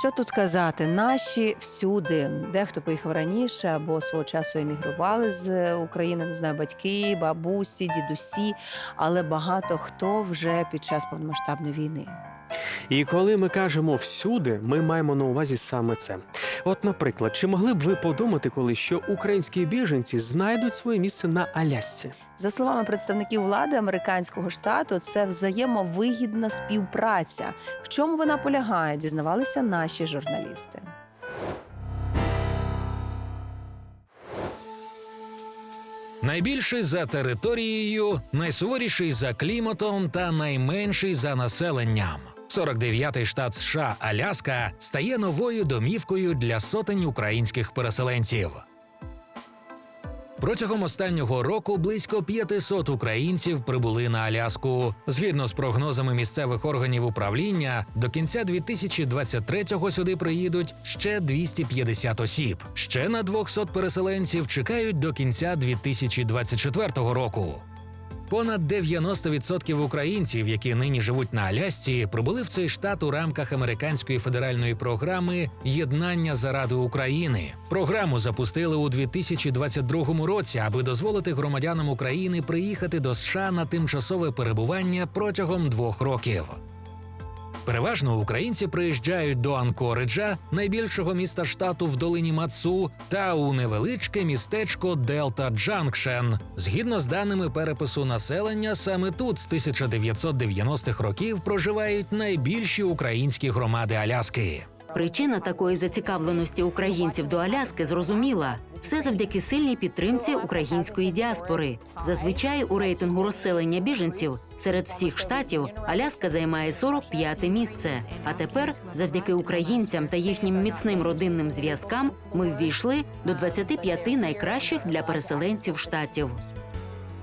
Що тут казати? Наші всюди. Дехто поїхав раніше або свого часу емігрували з України, не знаю, батьки, бабусі, дідусі, але багато хто вже під час повномасштабної війни. І коли ми кажемо всюди, ми маємо на увазі саме це. От, наприклад, чи могли б ви подумати, коли що українські біженці знайдуть своє місце на Алясці? За словами представників влади американського штату, це взаємовигідна співпраця. В чому вона полягає, дізнавалися наші журналісти. Найбільший за територією, найсуворіший за кліматом та найменший за населенням. 49-й штат США Аляска стає новою домівкою для сотень українських переселенців. Протягом останнього року близько 500 українців прибули на Аляску. Згідно з прогнозами місцевих органів управління, до кінця 2023-го сюди приїдуть ще 250 осіб. Ще на 200 переселенців чекають до кінця 2024 року. Понад 90% українців, які нині живуть на Алясці, прибули в цей штат у рамках американської федеральної програми Єднання заради України. Програму запустили у 2022 році, аби дозволити громадянам України приїхати до США на тимчасове перебування протягом двох років. Переважно українці приїжджають до Анкориджа, найбільшого міста штату в долині Мацу, та у невеличке містечко Делта Джанкшен. Згідно з даними перепису населення, саме тут з 1990-х років проживають найбільші українські громади Аляски. Причина такої зацікавленості українців до Аляски зрозуміла все завдяки сильній підтримці української діаспори. Зазвичай у рейтингу розселення біженців серед всіх штатів Аляска займає 45-те місце. А тепер, завдяки українцям та їхнім міцним родинним зв'язкам, ми ввійшли до 25 найкращих для переселенців штатів.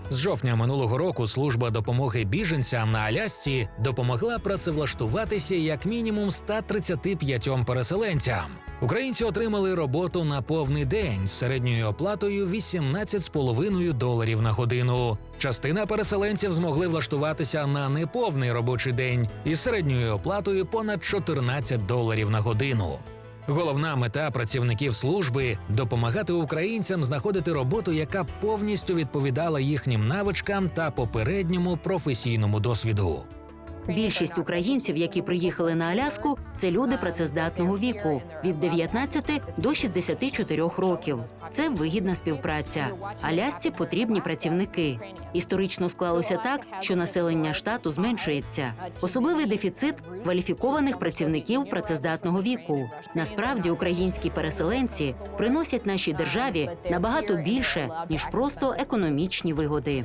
З жовтня минулого року служба допомоги біженцям на Алясці допомогла працевлаштуватися як мінімум 135 переселенцям. Українці отримали роботу на повний день з середньою оплатою 18,5 доларів на годину. Частина переселенців змогли влаштуватися на неповний робочий день із середньою оплатою понад 14 доларів на годину. Головна мета працівників служби допомагати українцям знаходити роботу, яка повністю відповідала їхнім навичкам та попередньому професійному досвіду. Більшість українців, які приїхали на Аляску, це люди працездатного віку від 19 до 64 років. Це вигідна співпраця. Алясці потрібні працівники. Історично склалося так, що населення штату зменшується. Особливий дефіцит кваліфікованих працівників працездатного віку. Насправді, українські переселенці приносять нашій державі набагато більше ніж просто економічні вигоди.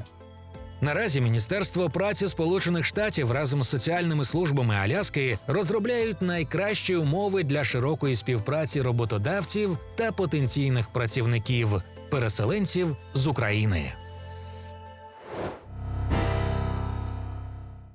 Наразі Міністерство праці Сполучених Штатів разом з соціальними службами Аляски розробляють найкращі умови для широкої співпраці роботодавців та потенційних працівників переселенців з України.